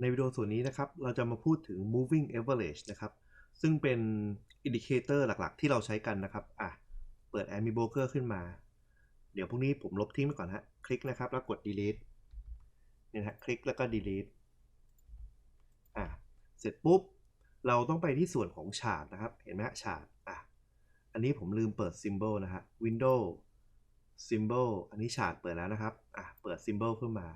ในวิดีโอส่วนนี้นะครับ เราจะมาพูดถึง moving average นะครับ ซึ่งเป็นอินดิเคเตอร์หลักๆ ที่เราใช้กันนะครับ อะ เปิด a m i Broker ขึ้นมา เดี๋ยวพวกนี้ผมลบทิ้งไปก่อนฮะ คลิกนะครับ แล้วกด delete เนี่ยฮะ คลิกแล้วก็ delete อะ เสร็จปุ๊บ เราต้องไปที่ส่วนของฉากนะครับ เห็นไหมฮะฉากอะ อันนี้ผมลืมเปิด symbol นะฮะ window symbol อันนี้ฉากเปิดแล้วนะครับ อะ เปิด symbol ขึ้นมา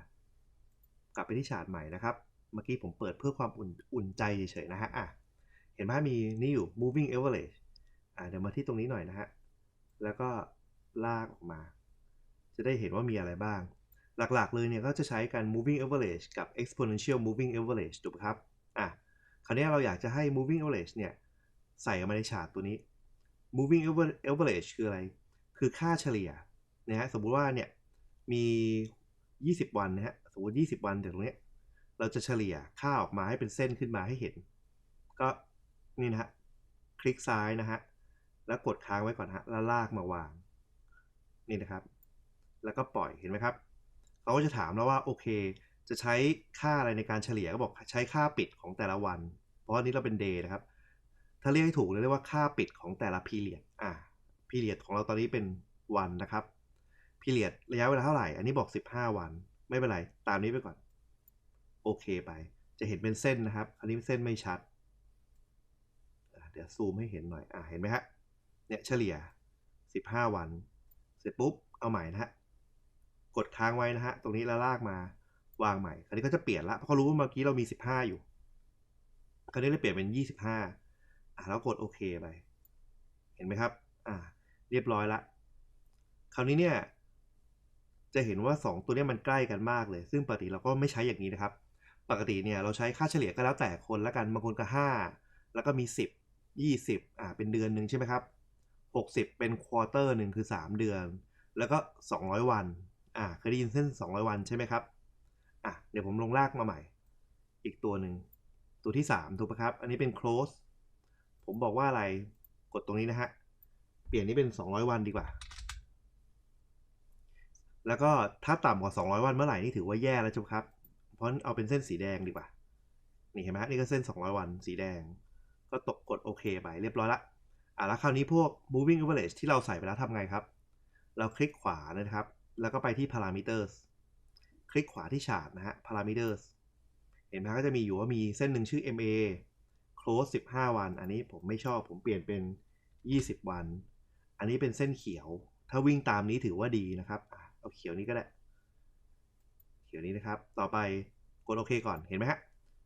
กลับไปที่ฉากใหม่นะครับ เมื่อกี้ผมเปิดเพื่อความอุ่นอุ่นใจเฉยๆนะฮะอะเห็นไหมมีนี่อยู่ moving average อะเดี๋ยวมาที่ตรงนี้หน่อยนะฮะ แล้วก็ลากออกมา จะได้เห็นว่ามีอะไรบ้าง หลักๆเลยเนี่ยก็จะใช้กัน moving average กับ exponential moving average ถูกครับอะคราวนี้เราอยากจะให้ moving average เนี่ยใส่เข้ามาในฉากตัวนี้ moving average คืออะไร คือค่าเฉลี่ยนะฮะสมมุติว่าเนี่ยมี 20 วันนะฮะสมมติ 20 วันจากตรงนี้ เราจะเฉลี่ยค่าออกมาให้เป็นเส้นขึ้นมาให้เห็น ก็นี่นะฮะคลิกซ้ายนะฮะแล้วกดค้างไว้ก่อนฮะแล้วลากมาวาง นี่นะครับ แล้วก็ปล่อยเห็นไหมครับเขาก็จะถามแล้วว่าโอเค จะใช้ค่าอะไรในการเฉลี่ยก็บอกใช้ค่าปิดของแต่ละวัน เพราะนนี้เราเป็น day นะครับ ถ้าเรียกให้ถูกเรียกว่าค่าปิดของแต่ละ period อ่า period ของเราตอนนี้เป็นวันนะครับ period ระยะเวลาเท่าไหร่ อันนี้บอก 15 วัน ไม่เป็นไร ตามนี้ไปก่อน โอเคไป จะเห็นเป็นเส้นนะครับ อันนี้เส้นไม่ชัด เดี๋ยวซูมให้เห็นหน่อย อ่าเห็นไหมฮะ เนี่ยเฉลี่ย 15 วัน เสร็จปุ๊บ เอาใหม่นะฮะ กดค้างไว้นะฮะ ตรงนี้แล้วลากมาวางใหม่ คราวนี้ก็จะเปลี่ยนละ เพราะเขารู้ว่าเมื่อกี้เรามี 15 อยู่ คราวนี้เลยเปลี่ยนเป็น 25 อ่าแล้วกดโอเคไป เห็นไหมครับ อ่า เรียบร้อยละ คราวนี้เนี่ยจะเห็นว่า 2 ตัวนี้มันใกล้กันมากเลย ซึ่งปกติเราก็ไม่ใช้อย่างนี้นะครับ ปกติเนี่ยเราใช้ค่าเฉลี่ยก็แล้วแต่คนละกันบางคนก็ 5 แล้วก็มี 10 20อ่าเป็นเดือนหนึ่งใช่ไหมครับ 60 เป็นควอเตอร์หนึ่งคือ 3 เดือน แล้วก็ 200 วันอ่าเคยได้ยินเส้น 200 วันใช่ไหมครับอะเดี๋ยวผมลงลากมาใหม่ อีกตัวหนึ่งตัวที่ 3 ถูกไหมครับ อันนี้เป็น close ผมบอกว่าอะไรกดตรงนี้นะฮะ เปลี่ยนนี้เป็น 200 วันดีกว่า แล้วก็ถ้าต่ำกว่า 200 วันเมื่อไหร่นี่ถือว่าแย่แล้วจบครับ เพราะเอาเป็นเส้นสีแดงดีกว่า นี่เห็นไหมนี่ก็เส้น 200 วันสีแดง ก็ตกกดโอเคไปเรียบร้อยละอะแล้วคราวนี้พวก moving average ที่เราใส่ไปแล้วทำไงครับ เราคลิกขวานะครับ แล้วก็ไปที่ parameters คลิกขวาที่ chart นะฮะ parameters เห็นไหมก็จะมีอยู่ว่ามีเส้นหนึ่งชื่อ MA close 15 วัน อันนี้ผมไม่ชอบผมเปลี่ยนเป็น 20 วัน อันนี้เป็นเส้นเขียว ถ้าวิ่งตามนี้ถือว่าดีนะครับอเอาเขียวนี้ก็ได้ เขียวนี้นะครับ ต่อไปกดโอเคก่อนเห็นไหมฮะ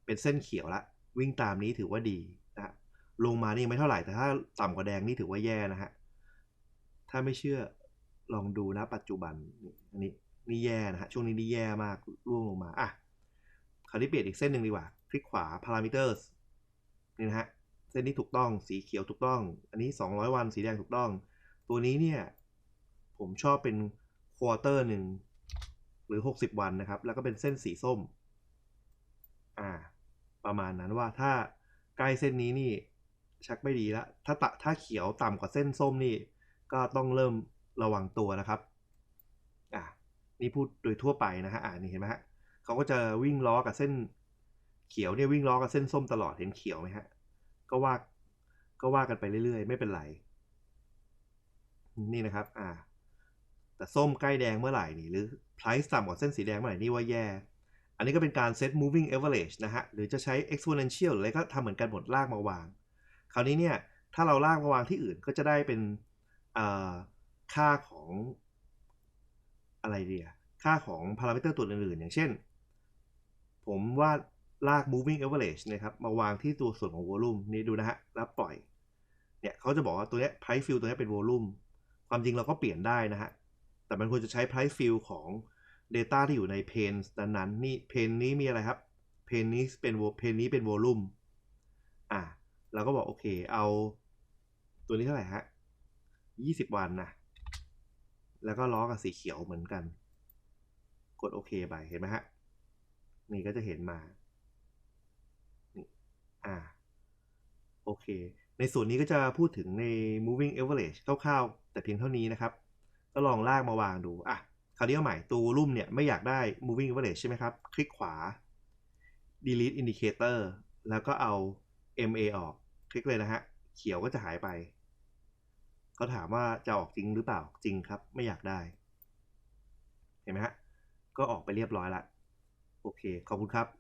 เป็นเส้นเขียวละวิ่งตามนี้ถือว่าดีนะฮะลงมานี่ไม่เท่าไหร่แต่ถ้าต่ำกว่าแดงนี่ถือว่าแย่นะฮะถ้าไม่เชื่อลองดูนะปัจจุบันนี่อันนี้นี่แย่นะฮะช่วงนี้นี่แย่มากร่วงลงมาอะคราวนี้เปลี่ยนอีกเส้นหนึ่งดีกว่า คลิกขวา parameters นี่นะฮะเส้นนี้ถูกต้องสีเขียวถูกต้อง อันนี้ 200 วันสีแดงถูกต้อง ตัวนี้เนี่ย ผมชอบเป็นควอเตอร์หนึ่ง หรือ 60 วันนะครับ แล้วก็เป็นเส้นสีส้ม อ่า ประมาณนั้นว่าถ้าใกล้เส้นนี้นี่ ชักไม่ดีแล้วถ้าตะถ้าเขียวต่ำกว่าเส้นส้มนี่ ก็ต้องเริ่มระวังตัวนะครับ อ่านี่พูดโดยทั่วไปนะฮะอ่านี่เห็นไหมฮะเขาก็จะวิ่งล้อกับเส้น เขียวเนี่ยวิ่งล้อกับเส้นส้มตลอดเห็นเขียวไหมฮะก็ว่าก็ว่ากันไปเรื่อยๆ ไม่เป็นไร นี่นะครับ อ่า แต่ส้มใกล้แดงเมื่อไหร่นี่หรือ price ต่ำกว่าเส้นสีแดงเมื่อไหร่นี่ว่าแย่ อันนี้ก็เป็นการเซต moving average นะฮะ หรือจะใช้ exponential อะไรก็ทำเหมือนกันหมดลากมาวาง คราวนี้เนี่ย ถ้าเราลากมาวางที่อื่นก็จะได้เป็นค่าของอะไรเดียค่าของพารามิเตอร์ตัวอื่นๆ อย่างเช่น ผมว่าลาก moving average นะครับ มาวางที่ตัวส่วนของ volume นี่ดูนะฮะ แล้วปล่อย เนี่ยเขาจะบอกว่าตัวนี้ price fill ตัวนี้เป็น volume ความจริงเราก็เปลี่ยนได้นะฮะ แต่มันควรจะใช้ price fill ของ data ที่อยู่ใน pane นั้นๆนี่ pane นี้มีอะไรครับ pane นี้เป็น pane นี้เป็น volume อะเราก็บอกโอเค เอาตัวนี้เท่าไหร่ฮะ20วันนะแล้วก็ล้อกับสีเขียวเหมือนกัน กดโอเคไปเห็นไหมฮะ นี่ก็จะเห็นมานี่อ่าโอเค ในส่วนนี้ก็จะพูดถึงใน moving average คร่าวๆ แต่เพียงเท่านี้นะครับ ก็ลองลากมาวางดูอะคราวนี้เอาใหม่ตัวรุ่มเนี่ยไม่อยากได้ moving average ใช่ไหมครับ คลิกขวา delete indicator แล้วก็เอา MA ออก คลิกเลยนะฮะ เขียวก็จะหายไป เขาถามว่าจะออกจริงหรือเปล่า จริงครับ ไม่อยากได้ เห็นไหมฮะ ก็ออกไปเรียบร้อยละ โอเค ขอบคุณครับ